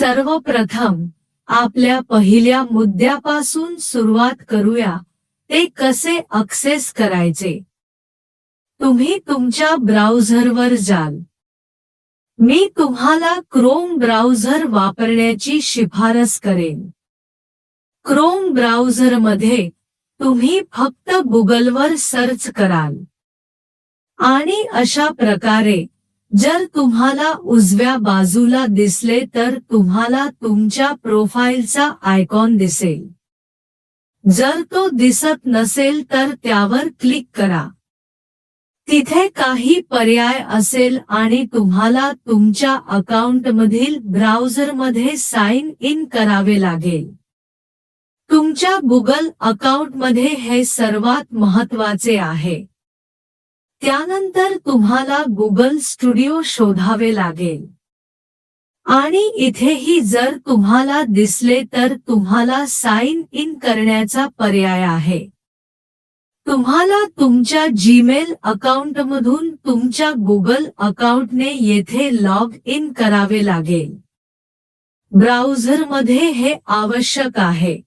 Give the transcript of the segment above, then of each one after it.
सर्वप्रथम आपल्या पहिल्या मुद्द्यापासून सुरुवात करूया. ते कसे अक्सेस करायचे? तुम्ही तुमच्या ब्राउझरवर जाल. मी तुम्हाला क्रोम ब्राउझर वापरण्याची शिफारस करेन. क्रोम ब्राउझरमध्ये तुम्ही फक्त गुगलवर सर्च कराल. आणि अशा प्रकारे जर तुम्हाला उजव्या बाजूला दिसले तर तुम्हाला तुमच्या प्रोफाईलचा आयकॉन दिसेल. जर तो दिसत नसेल तर त्यावर क्लिक करा. तिथे काही पर्याय असेल आणि तुम्हाला तुमच्या अकाउंटमधील ब्राउझरमध्ये साइन इन करावे लागेल. तुमच्या गुगल अकाउंटमध्ये हे सर्वात महत्त्वाचे आहे. त्यानंतर तुम्हाला गुगल स्टुडिओ शोधावे लागेल. आणि इथेही जर तुम्हाला दिसले तर तुम्हाला साइन इन करण्याचा पर्याय आहे. तुम्हाला तुमच्या जीमेल अकाउंटमधून तुमच्या गुगल अकाउंटने येथे लॉग इन करावे लागेल. ब्राउझरमध्ये हे आवश्यक आहे.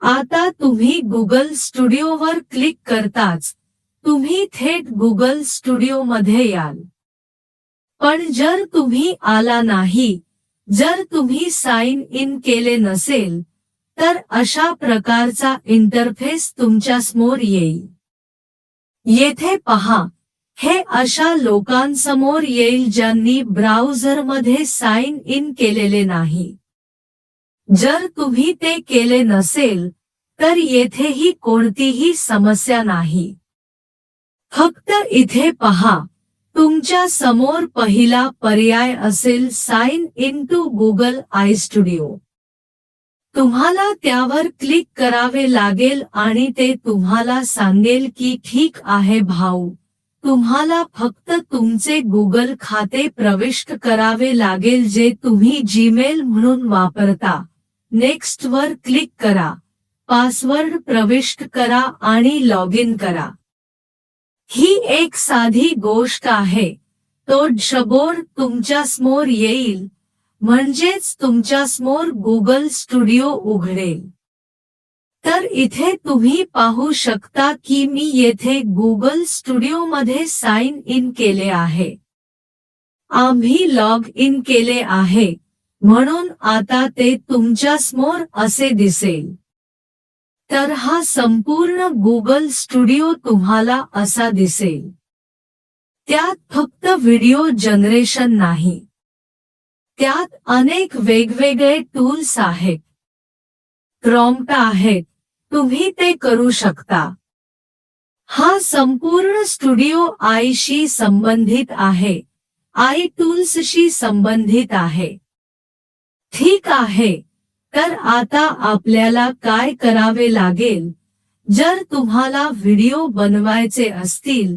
आता तुम्ही गुगल स्टुडिओवर क्लिक करताच तुम्ही थेट गुगल स्टुडिओ मध्ये याल. पण जर तुम्ही आला नाही जर तुम्ही साइन इन केले नसेल तर अशा प्रकारचा इंटरफेस तुमच्यासमोर येईल. येथे पहा हे अशा लोकांसमोर येईल ज्यांनी ब्राउझरमध्ये साइन इन केलेले नाही. जर तुम्ही ते केले नसेल तर येथेही कोणतीही समस्या नाही. फक्त इथे पहा. तुमच्यासमोर पहिला पर्याय असेल sign in to Google I studio तुम्हाला त्यावर क्लिक करावे लागेल आणि ते तुम्हाला सांगेल की ठीक आहे भाऊ. तुम्हाला फक्त तुमचे गुगल खाते प्रविष्ट करावे लागेल जे तुम्ही जीमेल म्हणून वापरता. नेक्स्ट वर क्लिक करा. पासवर्ड प्रविष्ट करा आणि लॉग इन करा. ही एक साधी गोष्ट आहे. तो डॅशबोर्ड तुमच्यासमोर येईल. म्हणजेच तुमच्यासमोर गुगल स्टुडिओ उघडेल. तर इथे तुम्ही पाहू शकता की मी येथे गुगल स्टुडिओ मध्ये साइन इन केले आहे. आम्ही लॉग इन केले आहे. म्हणून आता ते तुमच्यासमोर असे दिसेल. तर हा संपूर्ण गुगल स्टुडिओ तुम्हाला असा दिसेल. त्यात फक्त व्हिडिओ जनरेशन नाही. त्यात अनेक वेगवेगळे टूल्स आहेत. प्रॉम्प्ट आहेत. तुम्ही ते करू शकता. हा संपूर्ण स्टुडिओ आईशी संबंधित आहे. आई टूल्सशी संबंधित आहे. ठीक आहे. तर आता आपल्याला काय करावे लागेल? जर तुम्हाला व्हिडिओ बनवायचे असतील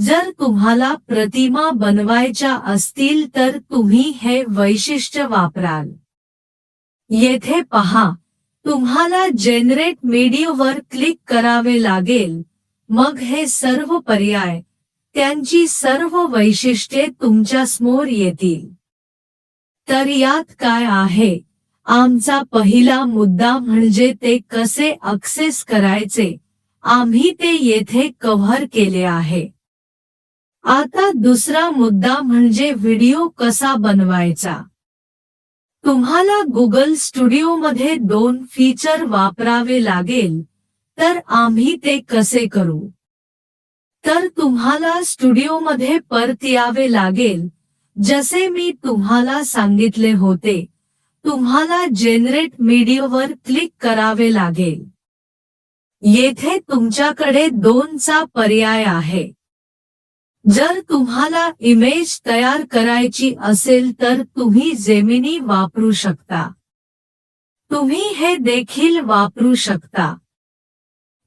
जर तुम्हाला प्रतिमा बनवायच्या असतील तर तुम्ही हे वैशिष्ट्य वापराल. येथे पहा तुम्हाला जेनरेट मीडियावर क्लिक करावे लागेल. मग हे सर्व पर्याय त्यांची सर्व वैशिष्ट्ये तुमच्यासमोर येतील. तर यात काय आहे? आमचा पहिला मुद्दा म्हणजे ते कसे अक्सेस करायचे? आम्ही ते येथे कव्हर केले आहे. आता दुसरा मुद्दा म्हणजे व्हिडिओ कसा बनवायचा? तुम्हाला गुगल स्टुडिओमध्ये दोन फीचर वापरावे लागेल तर आम्ही ते कसे करू? तर तुम्हाला स्टुडिओमध्ये परत यावे लागेल जसे मी तुम्हाला सांगितले होते. तुम्हाला जेनरेट मीडियावर क्लिक करावे लागेल. येथे तुमच्याकडे दोनचा पर्याय आहे. जर तुम्हाला इमेज तयार करायची असेल तर तुम्ही जेमिनी वापरू शकता. तुम्ही हे देखील वापरू शकता.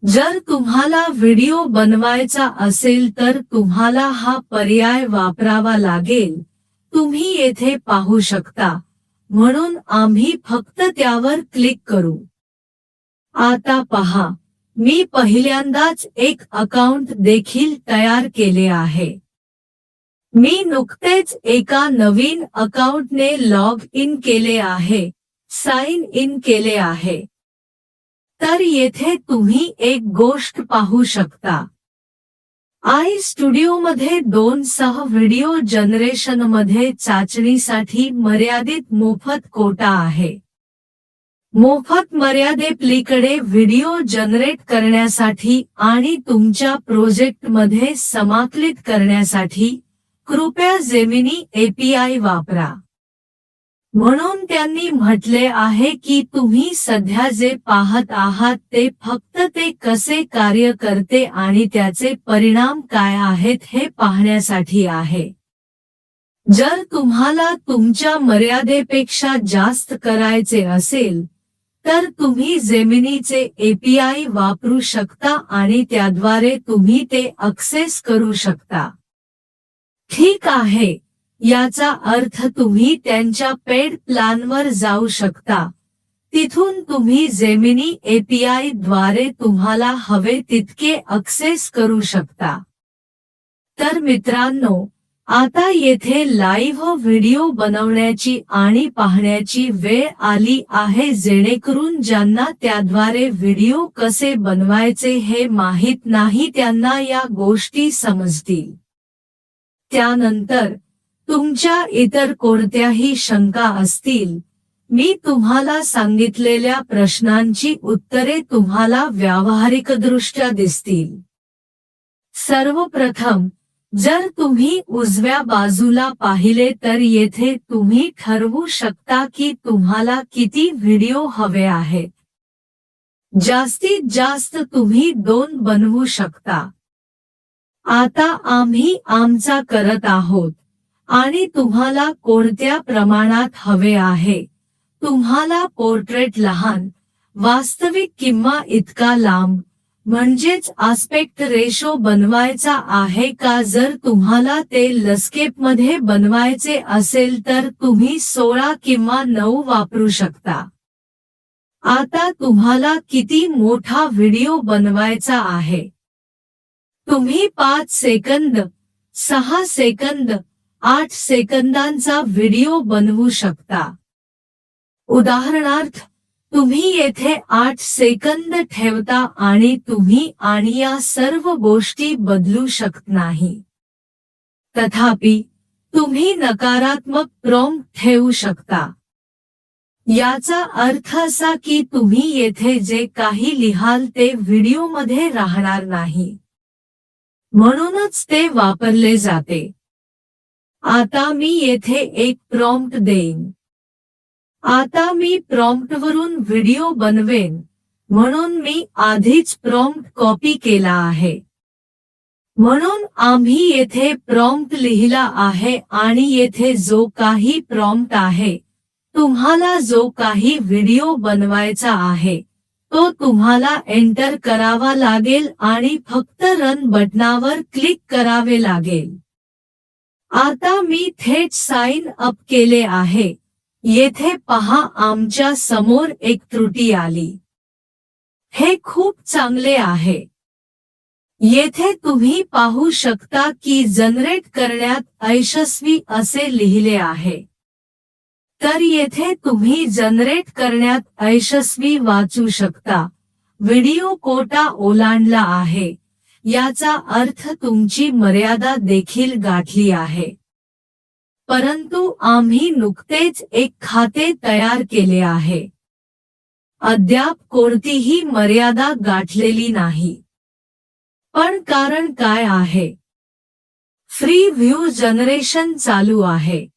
जर तुम्हाला व्हिडिओ बनवायचा असेल तर तुम्हाला हा पर्याय वापरावा लागेल. तुम्ही येथे पाहू शकता. म्हणून आम्ही फक्त त्यावर क्लिक करू. आता पहा मी पहिल्यांदाच एक अकाउंट देखील तयार केले आहे. मी नुकतेच एका नवीन अकाउंटने लॉग इन केले आहे साइन इन केले आहे. तर येथे तुम्ही एक गोष्ट पाहू शकता. आय स्टुडिओमध्ये दोन सह व्हिडिओ जनरेशनमध्ये चाचणीसाठी मर्यादित मोफत कोटा आहे. मोफत मर्यादेपलीकडे व्हिडिओ जनरेट करण्यासाठी आणि तुमच्या प्रोजेक्टमध्ये समाकलित करण्यासाठी कृपया जेमिनी एपीआय वापरा. म्हणून त्यांनी म्हटले आहे की तुम्ही सध्या जे पाहत आहात ते फक्त ते कसे कार्य करते आणि त्याचे परिणाम काय आहेत हे पाहण्यासाठी आहे. जर तुम्हाला तुमच्या मर्यादेपेक्षा जास्त करायचे असेल तर तुम्ही जेमिनीचे एपीआय वापरू शकता आणि त्याद्वारे तुम्ही ते अक्सेस करू शकता. ठीक आहे. याचा अर्थ तुम्ही त्यांच्या पेड प्लॅनवर जाऊ शकता. तिथून तुम्ही जेमिनी एपीआयद्वारे तुम्हाला हवे तितके अक्सेस करू शकता. तर मित्रांनो आता येथे लाईव्ह व्हिडिओ बनवण्याची आणि पाहण्याची वेळ आली आहे जेणेकरून ज्यांना त्याद्वारे व्हिडिओ कसे बनवायचे हे माहीत नाही त्यांना या गोष्टी समजतील. त्यानंतर तुमच्या इतर कोणत्याही शंका असतील मी तुम्हाला सांगितलेल्या प्रश्नांची उत्तरे तुम्हाला व्यावहारिकदृष्ट्या दिसतील. सर्वप्रथम जर तुम्ही उजव्या बाजूला पाहिले तर येथे तुम्ही ठरवू शकता की तुम्हाला किती व्हिडिओ हवे आहेत. जास्तीत जास्त तुम्ही दोन बनवू शकता. आता आम्ही आमचा करत आहोत. आणि तुम्हाला कोणत्या प्रमाणात हवे आहे? तुम्हाला पोर्ट्रेट लहान वास्तविक किंवा इतका लांब म्हणजेच आस्पेक्ट रेशो बनवायचा आहे का? जर तुम्हाला ते लस्केपमध्ये बनवायचे असेल तर तुम्ही सोळा किंवा नऊ वापरू शकता. आता तुम्हाला किती मोठा व्हिडिओ बनवायचा आहे? तुम्ही पाच सेकंद सहा सेकंद आठ सेकंदांचा व्हिडिओ बनवू शकता. उदाहरणार्थ तुम्ही येथे आठ सेकंद ठेवता आणि तुम्ही आणि या सर्व गोष्टी बदलू शकत नाही. तथापि तुम्ही नकारात्मक प्रॉम ठेवू शकता. याचा अर्थ असा की तुम्ही येथे जे काही लिहाल ते व्हिडिओमध्ये राहणार नाही. म्हणूनच ते वापरले जाते. आता मी येथे एक प्रॉम्प्ट देईन. आता मी प्रॉम्प्टवरून व्हिडिओ बनवेन म्हणून मी आधीच प्रॉम्प्ट कॉपी केला आहे. म्हणून आम्ही येथे प्रॉम्प्ट लिहिला आहे आणि येथे जो काही प्रॉम्प्ट आहे तुम्हाला जो काही व्हिडिओ बनवायचा आहे तो तुम्हाला एंटर करावा लागेल आणि फक्त रन बटनावर क्लिक करावे लागेल. आता मी थेट साइन अप केले आहे. येथे पहा आमच्यासमोर एक त्रुटी आली. हे खूप चांगले आहे. येथे तुम्ही पाहू शकता की जनरेट करण्यात यशस्वी असे लिहिले आहे. तर येथे तुम्ही जनरेट करण्यात यशस्वी वाचू शकता. व्हिडिओ कोटा ओलांडला आहे. याचा अर्थ तुमची मर्यादा देखील गाठली आहे. परंतु आम्ही नुकतेच एक खाते तयार केले आहे. अद्याप कोणतीही मर्यादा गाठलेली नाही. पण कारण काय आहे? फ्री व्ह्यू जनरेशन चालू आहे.